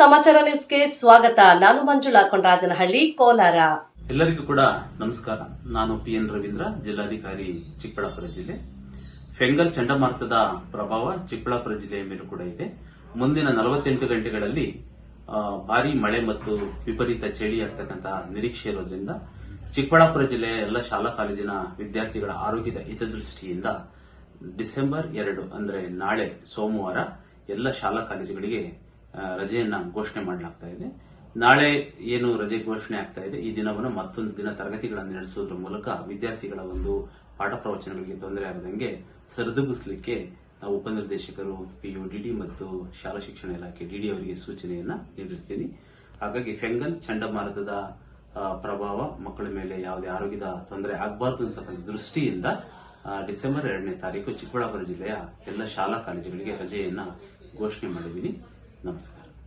ಸಮಾಚಾರ ನ್ಯೂಸ್ಗೆ ಸ್ವಾಗತ. ನಾನು ಮಂಜುಳಾ ಕೊಂಡರಾಜನಹಳ್ಳಿ ಕೋಲಾರ. ಎಲ್ಲರಿಗೂ ಕೂಡ ನಮಸ್ಕಾರ. ನಾನು ಪಿ ಎನ್ ರವೀಂದ್ರ, ಜಿಲ್ಲಾಧಿಕಾರಿ ಚಿಕ್ಕಬಳ್ಳಾಪುರ ಜಿಲ್ಲೆ. ಫೆಂಗಲ್ ಚಂಡಮಾರುತದ ಪ್ರಭಾವ ಚಿಕ್ಕಬಳ್ಳಾಪುರ ಜಿಲ್ಲೆಯ ಮೇಲೂ ಕೂಡ ಇದೆ. ಮುಂದಿನ ನಲವತ್ತೆಂಟು ಗಂಟೆಗಳಲ್ಲಿ ಭಾರಿ ಮಳೆ ಮತ್ತು ವಿಪರೀತ ಚಳಿ ಆಗ್ತಕ್ಕಂತಹ ನಿರೀಕ್ಷೆ ಇರೋದ್ರಿಂದ ಚಿಕ್ಕಬಳ್ಳಾಪುರ ಜಿಲ್ಲೆಯ ಎಲ್ಲ ಶಾಲಾ ಕಾಲೇಜಿನ ವಿದ್ಯಾರ್ಥಿಗಳ ಆರೋಗ್ಯದ ಹಿತದೃಷ್ಟಿಯಿಂದ ಡಿಸೆಂಬರ್ ಎರಡು, ಅಂದರೆ ನಾಳೆ ಸೋಮವಾರ ಎಲ್ಲ ಶಾಲಾ ಕಾಲೇಜುಗಳಿಗೆ ರಜೆಯನ್ನ ಘೋಷಣೆ ಮಾಡಲಾಗ್ತಾ ಇದೆ. ನಾಳೆ ಏನು ರಜೆ ಘೋಷಣೆ ಆಗ್ತಾ ಇದೆ, ಈ ದಿನವನ್ನು ಮತ್ತೊಂದು ದಿನ ತರಗತಿಗಳನ್ನು ನಡೆಸುವುದರ ಮೂಲಕ ವಿದ್ಯಾರ್ಥಿಗಳ ಒಂದು ಪಾಠ ಪ್ರವಚನಗಳಿಗೆ ತೊಂದರೆ ಆಗದಂಗೆ ಸರಿದೂಗಿಸಲಿಕ್ಕೆ ನಾವು ಉಪನಿರ್ದೇಶಕರು ಪಿಯುಡಿಡಿ ಮತ್ತು ಶಾಲಾ ಶಿಕ್ಷಣ ಇಲಾಖೆ ಡಿಡಿ ಅವರಿಗೆ ಸೂಚನೆಯನ್ನ ನೀಡಿರ್ತೀನಿ. ಹಾಗಾಗಿ ಫೆಂಗಲ್ ಚಂಡಮಾರುತದ ಪ್ರಭಾವ ಮಕ್ಕಳ ಮೇಲೆ ಯಾವುದೇ ಆರೋಗ್ಯದ ತೊಂದರೆ ಆಗಬಾರದು ಅಂತಕ್ಕಂಥ ದೃಷ್ಟಿಯಿಂದ ಡಿಸೆಂಬರ್ ಎರಡನೇ ತಾರೀಕು ಚಿಕ್ಕಬಳ್ಳಾಪುರ ಜಿಲ್ಲೆಯ ಎಲ್ಲ ಶಾಲಾ ಕಾಲೇಜುಗಳಿಗೆ ರಜೆಯನ್ನ ಘೋಷಣೆ ಮಾಡಿದ್ದೀನಿ. ನಮಸ್ಕಾರ.